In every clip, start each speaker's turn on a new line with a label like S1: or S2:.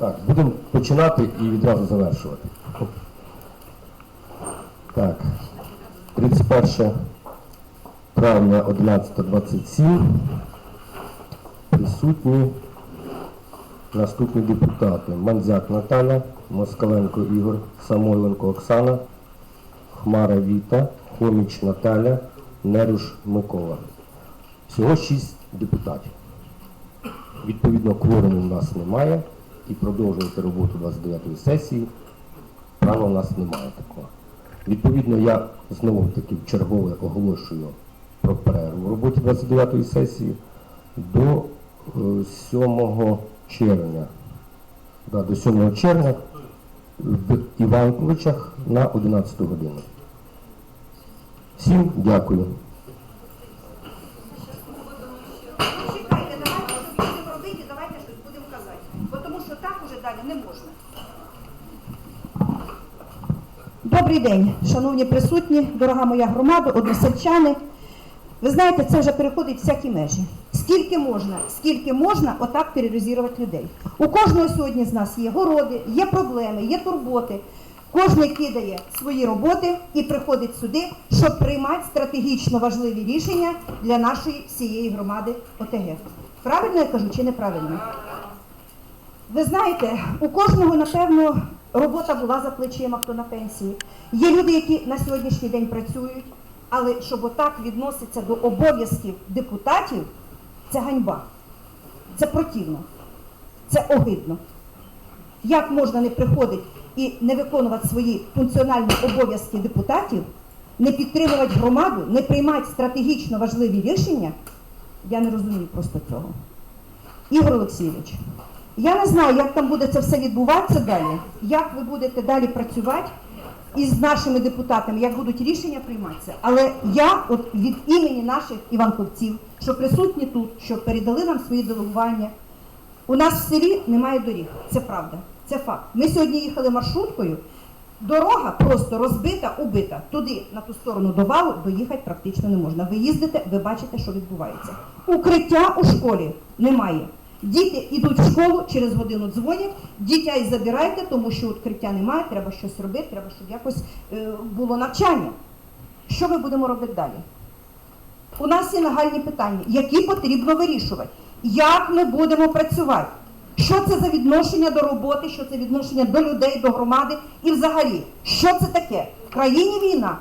S1: Так, будемо починати і відразу завершувати. Так, 31 травня 11.27. Присутні наступні депутати. Мандзяк Наталя, Москаленко Ігор, Самойленко Оксана, Хмара Віта, Хоміч Наталя, Неруш Микола. Всього 6 депутатів. Відповідно, кворуму у нас немає і продовжувати роботу 29-ї сесії права у нас немає такого. Відповідно, я знову таки чергове оголошую про перерву в роботі 29-ї сесії до е, 7 червня. Да, до 7 червня в Іванковичах на 11 годину. Всім дякую.
S2: Чекайте, давайте щось будемо робити, давайте щось будемо казати. Бо тому що так уже далі не можна. Добрий день, шановні присутні, дорога моя громада, односельчани. Ви знаєте, це вже переходить всякі межі. Скільки можна, скільки можна отак тероризувати людей. У кожного сьогодні з нас є городи, є проблеми, є турботи. Кожен кидає свої роботи і приходить сюди, щоб приймати стратегічно важливі рішення для нашої всієї громади ОТГ. Правильно я кажу чи неправильно? Ви знаєте, у кожного, напевно, робота була за плечима, хто на пенсії. Є люди, які на сьогоднішній день працюють, але щоб отак відноситься до обов'язків депутатів, це ганьба. Це противно. Це огидно. Як можна не приходити і не виконувати свої функціональні обов'язки депутатів, не підтримувати громаду, не приймати стратегічно важливі рішення? Я не розумію просто цього. Ігор Олексійович, я не знаю, як там буде це все відбуватися далі, як ви будете далі працювати із нашими депутатами, як будуть рішення прийматися. Але я от від імені наших іванковців, що присутні тут, що передали нам свої делегування, у нас в селі немає доріг. Це правда, це факт. Ми сьогодні їхали маршруткою. Дорога просто розбита, убита. Туди, на ту сторону до валу, доїхати практично не можна. Ви їздите, ви бачите, що відбувається. Укриття у школі немає. Діти йдуть в школу, через годину дзвонять, дітей забирайте, тому що укриття немає, треба щось робити, треба, щоб якось е, було навчання. Що ми будемо робити далі? У нас є нагальні питання, які потрібно вирішувати. Як ми будемо працювати? Що це за відношення до роботи, що це відношення до людей, до громади і взагалі, що це таке? В країні війна.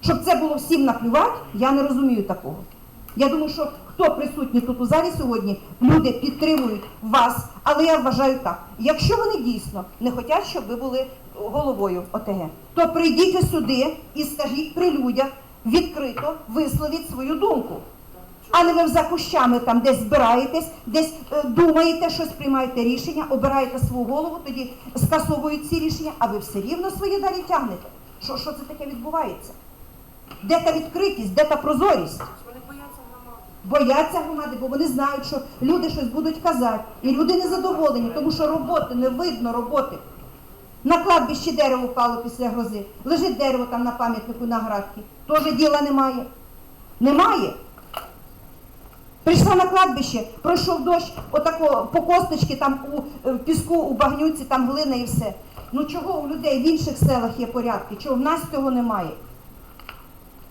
S2: Щоб це було всім наплювати, я не розумію такого. Я думаю, що хто присутній тут у залі сьогодні, люди підтримують вас, але я вважаю так. Якщо вони дійсно не хочуть, щоб ви були головою ОТГ, то прийдіть сюди і скажіть при людях відкрито висловіть свою думку. А не ви за кущами там десь збираєтесь, десь е, думаєте, щось приймаєте рішення, обираєте свою голову, тоді скасовують ці рішення, а ви все рівно свої далі тягнете. Що, що це таке відбувається? Де та відкритість, де та прозорість? Бояться громади, бо вони знають, що люди щось будуть казати. І люди не задоволені, тому що роботи не видно роботи. На кладбищі дерево впало після грози. Лежить дерево там на пам'ятнику на градці. Теж діла немає. Немає. Прийшла на кладбище, пройшов дощ, отако по косточки, там у е, піску, у багнюці, там глина і все. Ну чого у людей в інших селах є порядки? Чого в нас цього немає?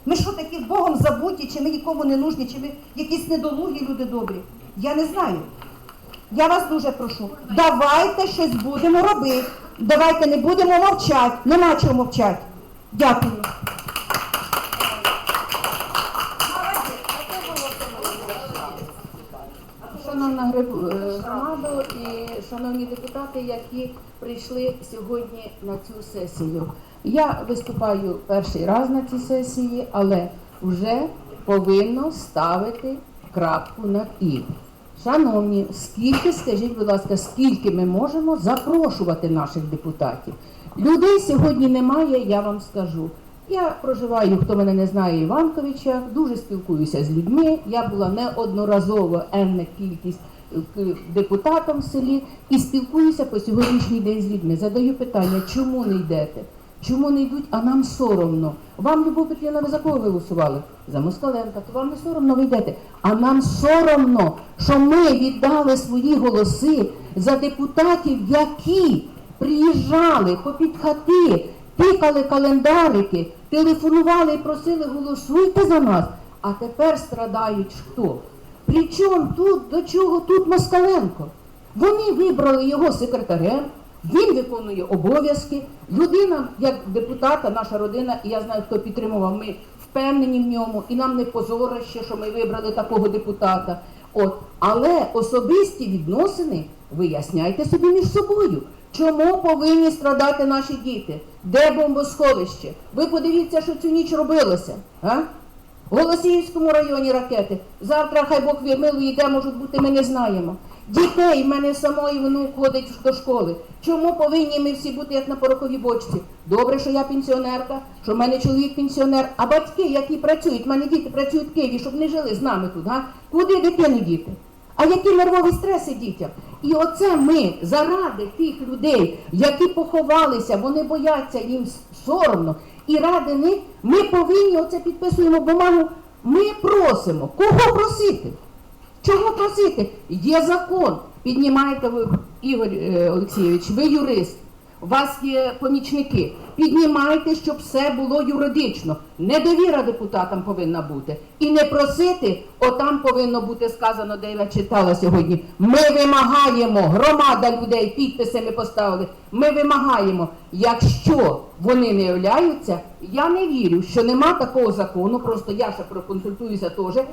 S2: Ми що такі Богом забуті, чи ми нікому не нужні, чи ми якісь недолугі люди добрі? Я не знаю. Я вас дуже прошу, давайте щось будемо робити. Давайте не будемо мовчати. Нема чого мовчати. Дякую.
S3: Шановна е, громада і шановні депутати, які прийшли сьогодні на цю сесію. Я виступаю перший раз на цій сесії, але вже повинно ставити крапку над і. Шановні, скільки, скажіть, будь ласка, скільки ми можемо запрошувати наших депутатів? Людей сьогодні немає, я вам скажу. Я проживаю, хто мене не знає, Іванковича, дуже спілкуюся з людьми. Я була неодноразово енна кількість е, депутатом в селі і спілкуюся по сьогоднішній день з людьми. Задаю питання, чому не йдете? Чому не йдуть, а нам соромно? Вам, Любов Петрівна, ви за кого голосували? За Москаленка, то вам не соромно ви йдете. А нам соромно, що ми віддали свої голоси за депутатів, які приїжджали попід хати, тикали календарики, телефонували і просили голосуйте за нас. А тепер страдають хто? Причому тут до чого тут Москаленко? Вони вибрали його секретарем, він виконує обов'язки. Людина, як депутата, наша родина, і я знаю, хто підтримував, ми впевнені в ньому, і нам не позорище, що ми вибрали такого депутата. От, але особисті відносини виясняйте собі між собою. Чому повинні страдати наші діти? Де бомбосховище? Ви подивіться, що цю ніч робилося. А? В Голосіївському районі ракети. Завтра хай Бог милує, де можуть бути, ми не знаємо. Дітей в мене самої внук ходить до школи. Чому повинні ми всі бути як на пороховій бочці? Добре, що я пенсіонерка, що в мене чоловік пенсіонер, а батьки, які працюють, в мене діти працюють в Києві, щоб не жили з нами тут. А? Куди дитину діти? А які нервові стреси дітям? І оце ми заради тих людей, які поховалися, вони бояться їм соромно. І ради них ми повинні оце підписуємо бумагу. Ми просимо. Кого просити? Чого просити? Є закон. Піднімаєте ви, Ігор е, Олексійович, ви юрист. У вас є помічники. Піднімайте, щоб все було юридично. Недовіра депутатам повинна бути. І не просити, отам повинно бути сказано, де я читала сьогодні. Ми вимагаємо, громада людей, підписи ми поставили. Ми вимагаємо, якщо вони не являються, я не вірю, що нема такого закону, просто я ще проконсультуюся теж,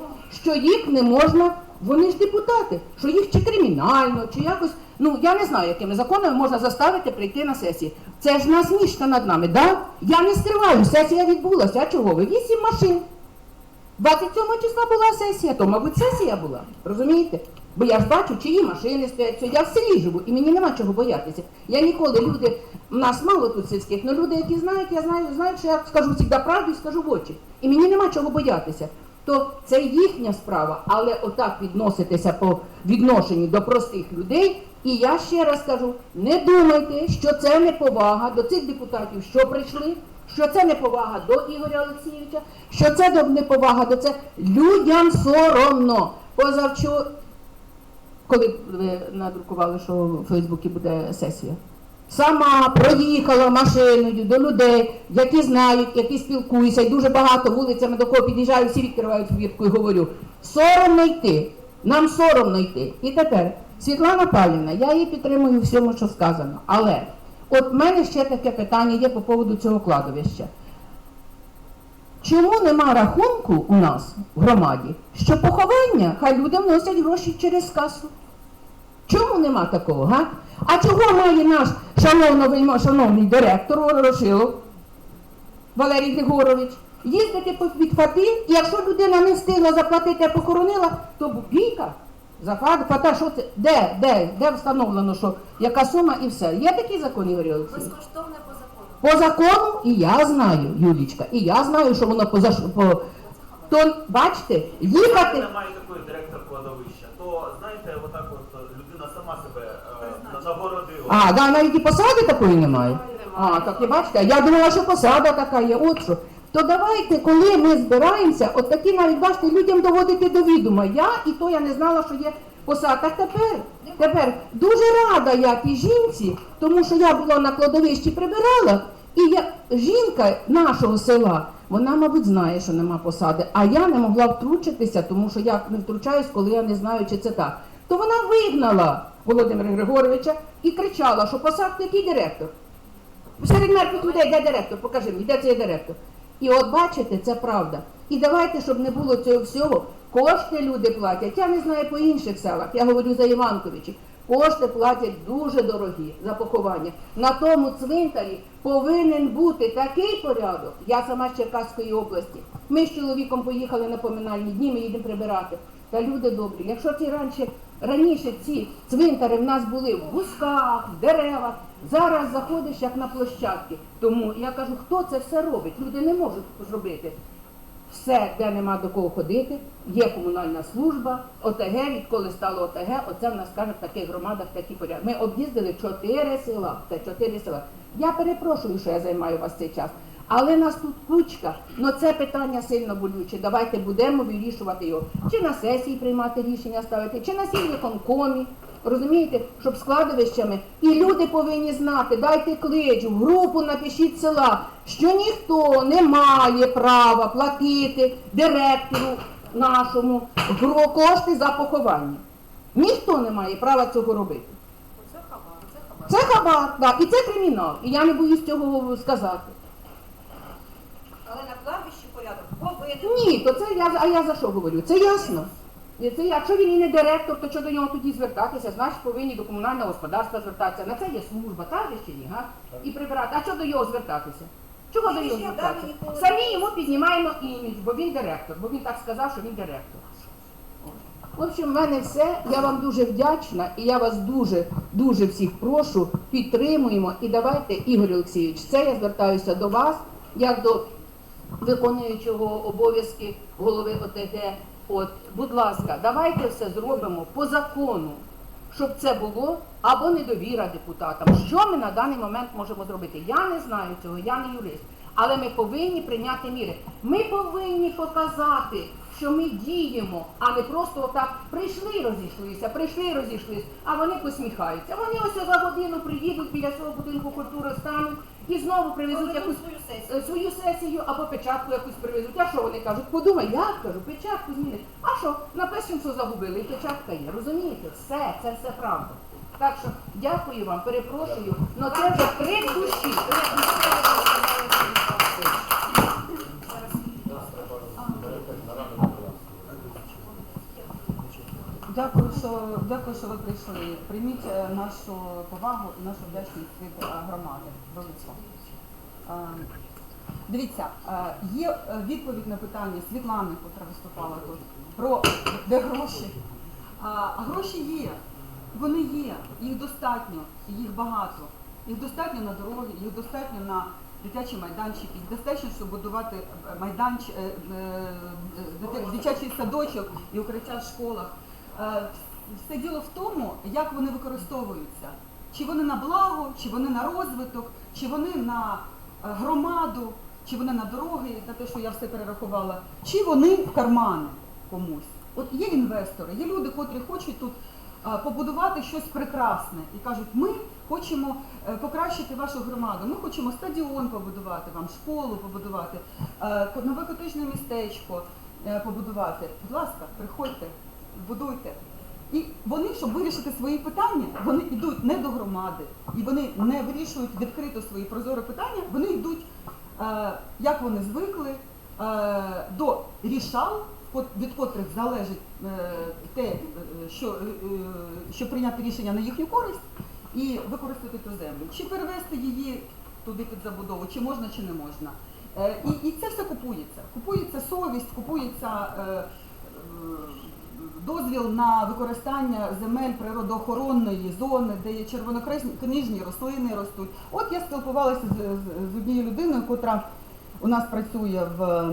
S3: що їх не можна, вони ж депутати, що їх чи кримінально, чи якось, ну я не знаю, якими законами можна заставити прийти на сесії. Це ж насмішка над нами, да? Я не скриваю, сесія відбулася. А чого ви? Вісім машин. 27 числа була сесія, то, мабуть, сесія була. Розумієте? Бо я ж бачу, чиї машини стоять. Я в селі живу, і мені нема чого боятися. Я ніколи люди, в нас мало тут сільських, але люди, які знають, я знаю, знають, що я скажу завжди правду і скажу в очі. І мені нема чого боятися. То це їхня справа, але отак відноситися по відношенню до простих людей. І я ще раз кажу: не думайте, що це неповага до цих депутатів, що прийшли, що це неповага до Ігоря Олексійовича, що це до- неповага до це. Людям соромно. Позавчора, коли ви надрукували, що в Фейсбуці буде сесія. Сама проїхала машиною до людей, які знають, які спілкуються, і дуже багато вулицями до кого під'їжджаю, всі відкривають віртку і говорю, соромно йти, нам соромно йти. І тепер, Світлана Павлівна, я її підтримую в всьому, що сказано. Але от в мене ще таке питання є по поводу цього кладовища. Чому нема рахунку у нас в громаді, що поховання хай люди вносять гроші через касу? Чому нема такого, га? А чого має наш шановно, шановний директор Ворошилов Валерій Григорович їздити по під хати, і якщо людина не встигла заплатити, а похоронила, то бійка за хата, що це, де, де, де встановлено, що яка сума і все. Є такий закон, Ігор Олексійович?
S4: Безкоштовне по закону.
S3: По закону, і я знаю, Юлічка, і я знаю, що воно поза по то бачите, їхати.
S5: немає такої директор кладовища, то знаєте, отак от людина сама себе е, нагородила.
S3: А, да, навіть і посади такої немає. А, так і бачите, я думала, що посада така є, от що. То давайте, коли ми збираємося, от такі навіть бачите, людям доводити до відома. Я і то я не знала, що є посада. Тепер, тепер дуже рада я тій жінці, тому що я була на кладовищі прибирала, і я, жінка нашого села, вона, мабуть, знає, що нема посади, а я не могла втручитися, тому що я не втручаюсь, коли я не знаю, чи це так. То вона вигнала Володимира Григоровича і кричала, що посадки який директор. Серед мертвих людей, де директор? Покажи мені, де цей директор? І от бачите, це правда. І давайте, щоб не було цього всього, кошти люди платять. Я не знаю по інших селах, я говорю за Іванковичі. Кошти платять дуже дорогі за поховання. На тому цвинтарі повинен бути такий порядок. Я сама з Черкаської області. Ми з чоловіком поїхали на поминальні дні, ми їдемо прибирати. Та люди добрі, якщо ці раніше, раніше ці цвинтари в нас були в бусках, в деревах, зараз заходиш як на площадки. Тому я кажу, хто це все робить? Люди не можуть зробити. Все, де нема до кого ходити, є комунальна служба, ОТГ, відколи стало ОТГ, оце в нас кажуть в таких громадах такі порядки. Ми об'їздили чотири села, це чотири села. Я перепрошую, що я займаю вас цей час. Але нас тут кучка, ну це питання сильно болюче. Давайте будемо вирішувати його. Чи на сесії приймати рішення ставити, чи на сільвиконкомі. розумієте, щоб складовищами. І люди повинні знати, дайте клич, в групу напишіть села, що ніхто не має права платити директору нашому кошти за поховання. Ніхто не має права цього робити. Це хабар, так, і це кримінал. І я не боюсь цього сказати.
S2: Але на кладбищі порядок повинен.
S3: Ні, то це я а я за що говорю? Це ясно. І Це, якщо він і не директор, то що до нього тоді звертатися? Значить повинні до комунального господарства звертатися. На це є служба, так же чи ні? Га? І прибирати. А що до його звертатися? Чого до його звертатися? Самі йому піднімаємо імідж, бо він директор, бо він так сказав, що він директор. В общем, в мене все. Я вам дуже вдячна і я вас дуже, дуже всіх прошу, підтримуємо. І давайте, Ігор Олексійович, це я звертаюся до вас, як до виконуючого обов'язки голови ОТГ. От, будь ласка, давайте все зробимо по закону, щоб це було або недовіра депутатам. Що ми на даний момент можемо зробити? Я не знаю цього, я не юрист. Але ми повинні прийняти міри. Ми повинні показати, що ми діємо, а не просто отак прийшли і розійшлися, прийшли і розійшлися, а вони посміхаються. Вони ось за годину приїдуть біля свого будинку культури, стануть і знову привезуть якусь
S2: свою сесію.
S3: е, свою сесію або печатку якусь привезуть. А що вони кажуть? Подумай, я кажу, печатку зміни. А що? Напишемо, що загубили, і печатка є. Розумієте? Все, це все правда. Так що дякую вам, перепрошую, але це вже крик душі.
S4: Дякую, що дякую, що ви прийшли. Прийміть е, нашу повагу і нашу вдячність від е, громади. Велико. Е, Дивіться, є відповідь на питання Світлани, яка виступала тут, про де гроші. А гроші є, вони є, їх достатньо, їх багато. Їх достатньо на дороги, їх достатньо на дитячі майданчики, їх достатньо, щоб будувати майданч, дитя- дитячий садочок і укриття в школах. Е, Все діло в тому, як вони використовуються. Чи вони на благо, чи вони на розвиток, чи вони на е, громаду, чи вони на дороги, на те, що я все перерахувала, чи вони в кармани комусь. От є інвестори, є люди, котрі хочуть тут е, побудувати щось прекрасне і кажуть, ми хочемо покращити вашу громаду, ми хочемо стадіон побудувати вам, школу побудувати, нове котежне містечко побудувати. Будь ласка, приходьте, будуйте. І вони, щоб вирішити свої питання, вони йдуть не до громади, і вони не вирішують відкрито свої прозорі питання, вони йдуть, е, як вони звикли, е, до рішал, від котрих залежить е, те, що, щоб прийняти рішення на їхню користь і використати ту землю. Чи перевести її туди під забудову, чи можна, чи не можна. І, і це все купується. Купується совість, купується дозвіл на використання земель природоохоронної зони, де є червонокнижні рослини ростуть. От я спілкувалася з, з, однією людиною, котра у нас працює в,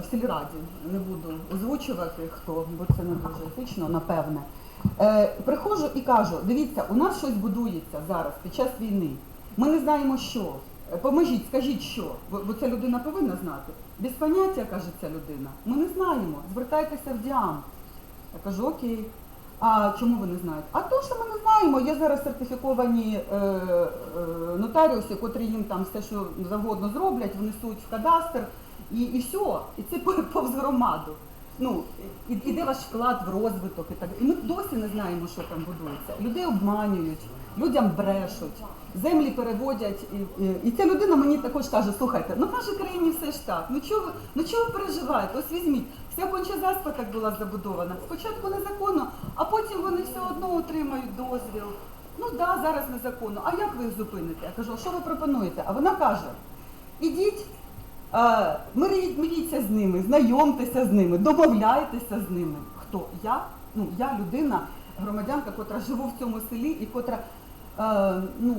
S4: в сільраді. Не буду озвучувати хто, бо це не дуже етично, напевне. Е, приходжу і кажу: дивіться, у нас щось будується зараз під час війни. Ми не знаємо що. Е, Поможіть, скажіть що, бо ця людина повинна знати. Без поняття, каже ця людина. Ми не знаємо. Звертайтеся в діам. Я кажу, окей. А чому ви не знаєте? А то, що ми не знаємо, є зараз сертифіковані е, е, нотаріуси, котрі їм там все, що завгодно зроблять, внесуть в кадастр і, і все. І це по- повз громаду. Ну, і, і де ваш вклад в розвиток і так. І ми досі не знаємо, що там будується. Людей обманюють, людям брешуть, землі переводять. І, і, і ця людина мені також каже, слухайте, ну в нашій країні все ж так. Ну чого ну чого ви переживаєте? Ось візьміть. Вся конча заспа так була забудована. Спочатку незаконно, а потім вони все одно отримають дозвіл. Ну так, да, зараз незаконно. А як ви їх зупините? Я кажу, а що ви пропонуєте? А вона каже: ідіть, миріть- миріться з ними, знайомтеся з ними, домовляйтеся з ними. Хто? Я? Ну, я людина, громадянка, котра живу в цьому селі і котра е, ну,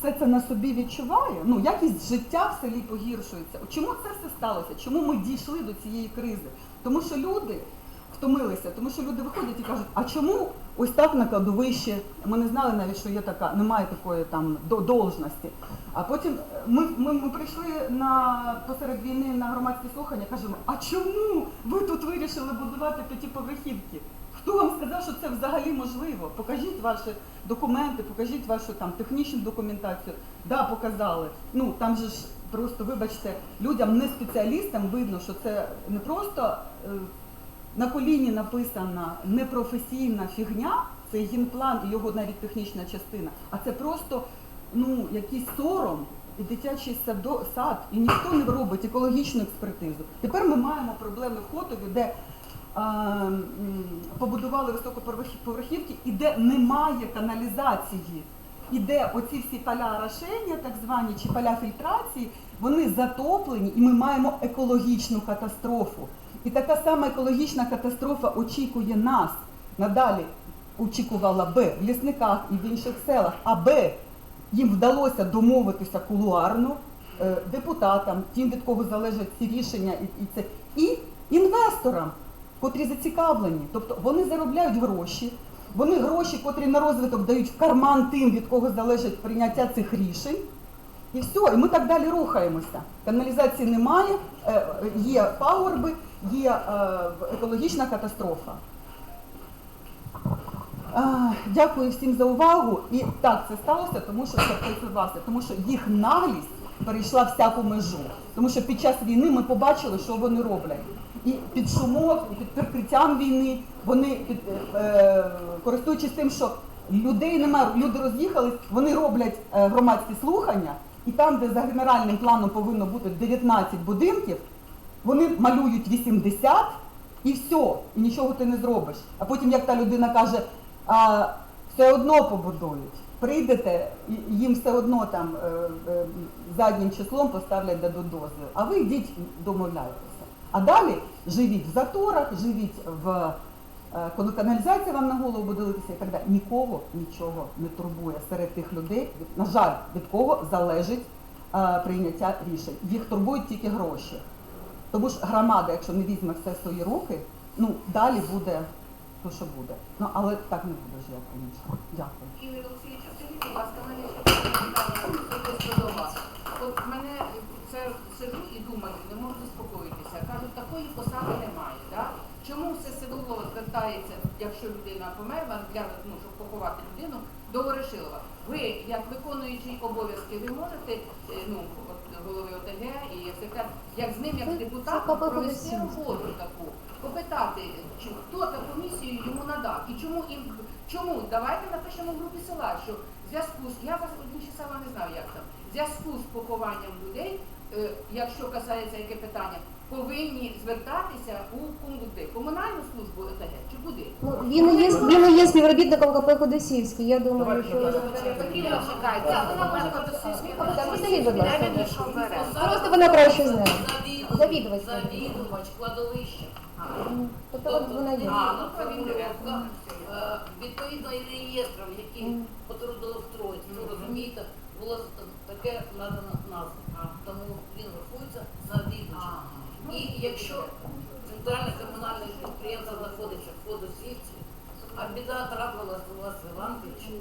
S4: все це на собі відчуває, ну якість життя в селі погіршується. Чому це все сталося? Чому ми дійшли до цієї кризи? Тому що люди втомилися, тому що люди виходять і кажуть, а чому ось так на кладовищі? Ми не знали навіть, що є така, немає такої там до- должності. А потім е, ми, ми, ми прийшли на посеред війни на громадські слухання, кажемо, а чому ви тут вирішили будувати п'ятиповерхівки? Хто вам сказав, що це взагалі можливо? Покажіть ваші документи, покажіть вашу там технічну документацію. Да, показали. Ну там же ж просто, вибачте, людям, не спеціалістам видно, що це не просто е, на коліні написана непрофесійна фігня, це генплан і його навіть технічна частина, а це просто ну, якийсь сором і дитячий садо, сад, і ніхто не робить екологічну експертизу. Тепер ми маємо проблеми в Хотові, де побудували високоповерхівки і де немає каналізації. І де оці всі поля орошення, так звані, чи поля фільтрації, вони затоплені, і ми маємо екологічну катастрофу. І така сама екологічна катастрофа очікує нас. Надалі очікувала Б в лісниках і в інших селах, а Б їм вдалося домовитися кулуарно е, депутатам, тим, від кого залежать ці рішення, і це, і інвесторам, котрі зацікавлені. Тобто вони заробляють гроші, вони гроші, котрі на розвиток дають в карман тим, від кого залежить прийняття цих рішень. І все, і ми так далі рухаємося. Каналізації немає, е, є пагорби, є е, екологічна катастрофа. Дякую всім за увагу. І так це сталося, тому що це тому що їх наглість перейшла всяку межу. Тому що під час війни ми побачили, що вони роблять. І під шумок, і під прикриттям війни вони під, е, користуючись тим, що людей немає, люди роз'їхались, вони роблять е, громадські слухання, і там, де за генеральним планом повинно бути 19 будинків, вони малюють 80 і все, і нічого ти не зробиш. А потім, як та людина каже, а, все одно побудують. Прийдете, їм все одно там е, е, заднім числом поставлять дадуть дозвіл. А ви йдіть домовляйтеся. А далі живіть в заторах, живіть в е, коли каналізація вам на голову буде литися і так далі. Нікого нічого не турбує серед тих людей, на жаль, від кого залежить е, прийняття рішень. Їх турбують тільки гроші. Тому ж громада, якщо не візьме все в свої руки, ну далі буде то, що буде. Ну але так не буде ж як. Дякую.
S3: Ігор Олексійович, скажіть, будь ласка, ще питання до вас. От мене це сижу і думаю, не можу заспокоїтися. Кажуть, такої посади немає. Да? Чому все село звертається, якщо людина померла, для ну, щоб поховати людину, до Ворошилова? Ви, як виконуючий обов'язки, ви можете е, ну, от голови ОТГ і секретар, як з ним, як з депутатом, провести роботу таку, попитати, чи хто та комісію йому надав і чому їм чому? Давайте напишемо в групі села, що в зв'язку з я вас інші села не знаю, як там. В зв'язку з похованням людей, е, якщо касається яке питання, повинні звертатися у куди? Комунальну службу ОТГ чи куди?
S6: Ну, він є, він є співробітником КП Ходосівський. Я думаю, що
S3: чекайте. Вона
S6: Так, будь ласка. Просто вона краще знає. Завідувач.
S7: Завідувач кладовища.
S6: Тобто от вона є.
S7: А, ну. Е, Відповідно і реєстром, які по трудоустройству, розумієте, було таке надано назву. Тому він рахується завідувачем. І якщо центральне комунальне підприємство знаходиться в фотосвітці, а біда трапилась у вас в Іванковичі,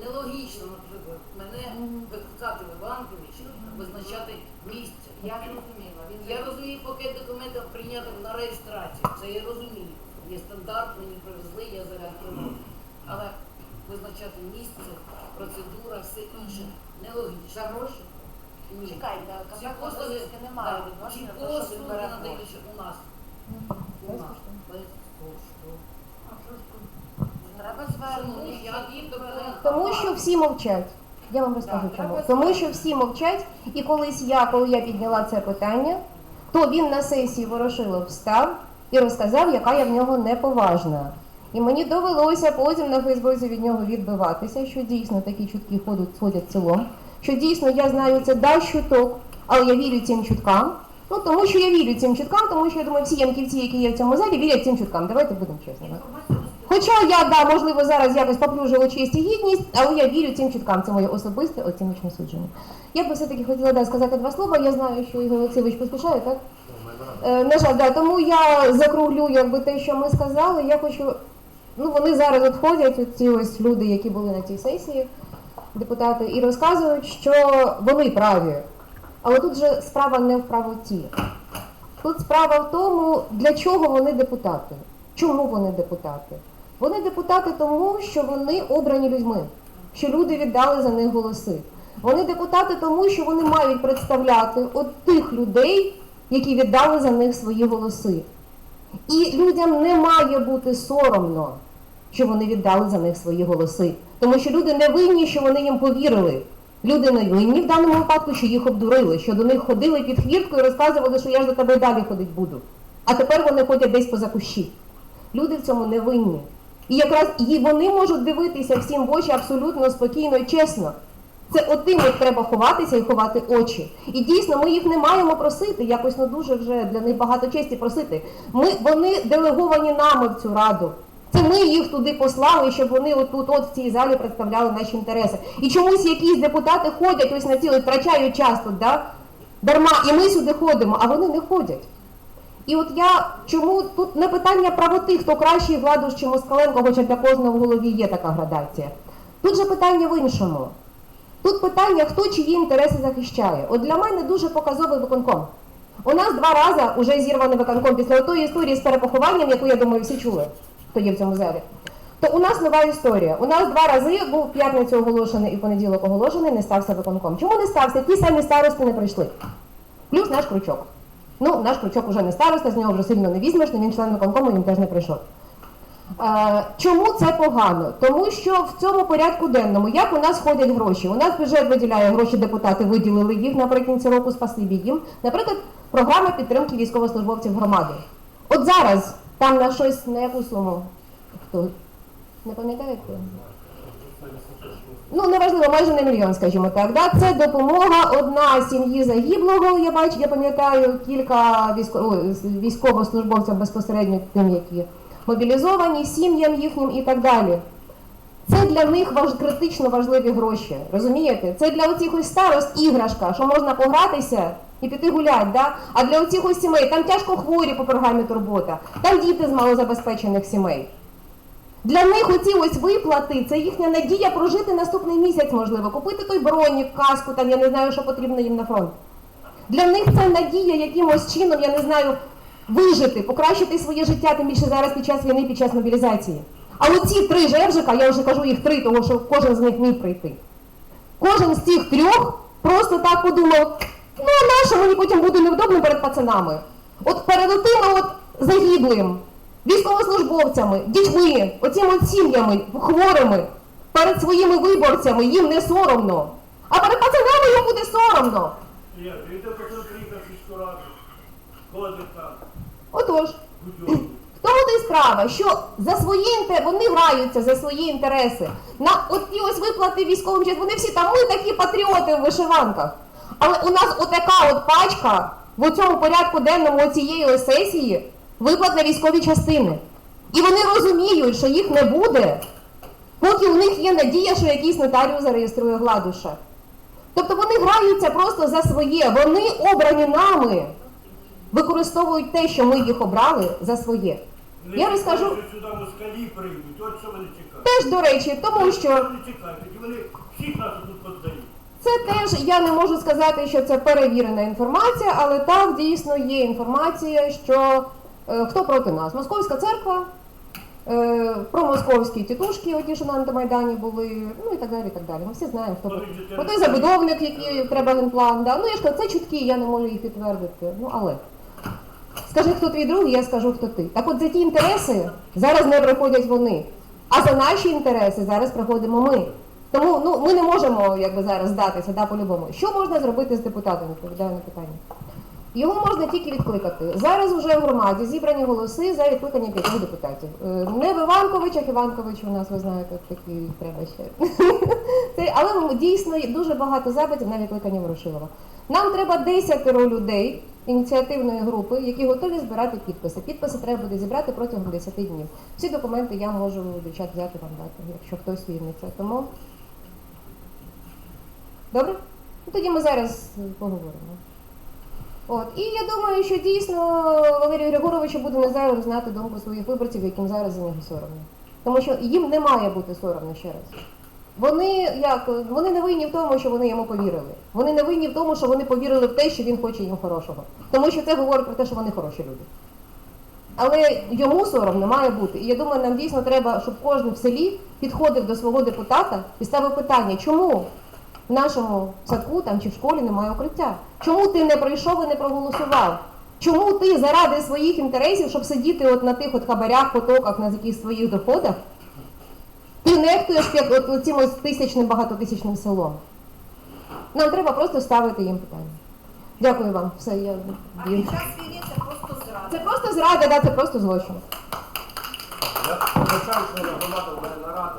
S7: нелогічно, наприклад, мене викликати в Іванкович, визначати місце.
S3: Я зрозуміла. Він
S7: Я розумію, поки документи прийняти на реєстрацію, це я розумію. Є стандарт, мені привезли, я зареєстрував. Але визначати місце, процедура, все інше нелогічно.
S3: за гроші.
S7: Ні.
S8: Чекайте, а
S7: Ці послуги
S8: немає
S7: да, ці
S8: відношення до того, що
S7: послуги надаються у нас. У нас.
S8: Треба звернути.
S7: я їм документ.
S6: Тому що всі мовчать. Я вам розкажу чому. Тому що всі мовчать, і колись я, коли я підняла це питання, то він на сесії Ворошилов встав і розказав, яка я в нього неповажна. І мені довелося потім на Фейсбуці від нього відбиватися, що дійсно такі чутки ходять, ходять селом, що дійсно я знаю це да чуток, але я вірю цим чуткам. Ну тому що я вірю цим чуткам, тому що я думаю, всі янківці, які є в цьому залі, вірять цим чуткам. Давайте будемо чесними. Хоча я да, можливо, зараз якось поплюжила честь і гідність, але я вірю цим чуткам. Це моє особисте оціночне судження. Я би все-таки хотіла да, сказати два слова. Я знаю, що Ігор Олексійович поспішає, так? Е, на жаль, да, тому я закруглю якби те, що ми сказали. Я хочу. Ну, вони зараз от ходять, ці ось люди, які були на цій сесії, депутати, і розказують, що вони праві. Але тут же справа не в правоті. Тут справа в тому, для чого вони депутати. Чому вони депутати? Вони депутати тому, що вони обрані людьми, що люди віддали за них голоси. Вони депутати тому, що вони мають представляти от тих людей, які віддали за них свої голоси. І людям не має бути соромно, що вони віддали за них свої голоси. Тому що люди не винні, що вони їм повірили. Люди не винні в даному випадку, що їх обдурили, що до них ходили під хвіртку і розказували, що я ж до тебе далі ходить буду. А тепер вони ходять десь поза кущі. Люди в цьому не винні. І якраз і вони можуть дивитися всім в очі абсолютно спокійно і чесно. Це отим от треба ховатися і ховати очі. І дійсно, ми їх не маємо просити, якось ну дуже вже для них багато честі просити. Ми, вони делеговані нами в цю раду. Це ми їх туди послали, щоб вони отут, от в цій залі представляли наші інтереси. І чомусь якісь депутати ходять ось на цілий, втрачають час тут, да? дарма, і ми сюди ходимо, а вони не ходять. І от я чому тут не питання правоти, хто кращий Гладуш чи Москаленко, хоча для кожного в голові є така градація. Тут же питання в іншому. Тут питання, хто чиї інтереси захищає. От для мене дуже показовий виконком. У нас два рази вже зірваний виконком після тої історії з перепохованням, яку, я думаю, всі чули, є в цьому залі. То у нас нова історія. У нас два рази був п'ятницю оголошений і понеділок оголошений, не стався виконком. Чому не стався? Ті самі старости не прийшли. Плюс наш крючок. Ну, наш крючок уже не староста, з нього вже сильно не візьмеш, він член виконкому, він теж не прийшов. Чому це погано? Тому що в цьому порядку денному, як у нас ходять гроші? У нас бюджет виділяє гроші, депутати виділили їх наприкінці року, спасибі їм. Наприклад, програма підтримки військовослужбовців громади. От зараз там на щось, на яку суму? Хто? Не пам'ятаєте? Ну, неважливо, майже на мільйон, скажімо так. Да? Це допомога одна сім'ї загиблого, я бачу, я пам'ятаю, кілька військовослужбовців безпосередньо тим, які мобілізовані, сім'ям їхнім і так далі. Це для них важ... критично важливі гроші. Розумієте? Це для оцих старост іграшка, що можна погратися і піти гуляти. Да? А для оцих сімей там тяжко хворі по програмі турбота, там діти з малозабезпечених сімей. Для них оці ось виплати це їхня надія прожити наступний місяць, можливо, купити той бронік, каску, там я не знаю, що потрібно їм на фронт. Для них це надія якимось чином, я не знаю, вижити, покращити своє життя, тим більше зараз під час війни, під час мобілізації. А оці три жевжика, я вже кажу їх три, тому що кожен з них міг прийти. Кожен з цих трьох просто так подумав, ну а нащо мені потім буде невдобно перед пацанами. От перед отими от загиблим, військовослужбовцями, дітьми, оцими от сім'ями, хворими, перед своїми виборцями їм не соромно. А перед пацанами їм буде соромно.
S8: Ні, він тільки що сільську раду. Ходить там,
S6: Отож.
S8: будьовник.
S6: В тому то й справа, що за свої інтереси, вони граються за свої інтереси. На от ті ось виплати військовим вони всі там, ми такі патріоти в вишиванках. Але у нас отака от пачка в цьому порядку денному цієї ось сесії виплат на військові частини. І вони розуміють, що їх не буде, поки у них є надія, що якийсь нотаріус зареєструє гладуша. Тобто вони граються просто за своє, вони обрані нами, використовують те, що ми їх обрали за своє.
S8: Вони
S6: Я розкажу
S8: сюди москалі прийдуть, от що вони чекають.
S6: теж до речі, тому що
S8: Вони чекають, вони всіх нас тут.
S6: Це теж я не можу сказати, що це перевірена інформація, але так дійсно є інформація, що е, хто проти нас? Московська церква, е, промосковські тітушки, оті, що на антимайдані були, ну і так далі. і так далі. Ми всі знаємо, хто проти. Отой забудовник, який треба генплан. Да? Ну я ж кажу, це чутки, я не можу їх підтвердити. Ну але. Скажи, хто твій друг, я скажу, хто ти. Так от за ті інтереси зараз не приходять вони. А за наші інтереси зараз приходимо ми. Тому ну, ми не можемо якби, зараз здатися да, по-любому. Що можна зробити з депутатом, відповідаю на питання. Його можна тільки відкликати. Зараз вже в громаді зібрані голоси за відкликання п'ятьох депутатів. Е, Не в Іванковичах, Іванкович у нас, ви знаєте, такий треба ще. Але дійсно дуже багато запитів на відкликання Ворошилова. Нам треба 10 людей ініціативної групи, які готові збирати підписи. Підписи треба буде зібрати протягом 10 днів. Всі документи я можу дівчат взяти вам дати, якщо хтось візьметься. Тому добре? Ну, тоді ми зараз поговоримо. От. І я думаю, що дійсно Валерію Григоровичу буде незайвим знати думку своїх виборців, яким зараз за нього соромно. Тому що їм не має бути соромно ще раз. Вони як вони не винні в тому, що вони йому повірили. Вони не винні в тому, що вони повірили в те, що він хоче їм хорошого. Тому що це говорить про те, що вони хороші люди. Але йому соромно має бути. І я думаю, нам дійсно треба, щоб кожен в селі підходив до свого депутата і ставив питання, чому в нашому садку там чи в школі немає укриття? Чому ти не прийшов і не проголосував? Чому ти заради своїх інтересів, щоб сидіти от на тих от хабарях, потоках, на якихось своїх доходах, ти нехтуєш як от, от цим ось тисячним багатотисячним селом? Нам треба просто ставити їм питання. Дякую вам. Все, я
S2: А під час війни це просто зрада.
S6: це просто зрада, да, це просто злочин.
S8: Я побачав, що в мене нарада,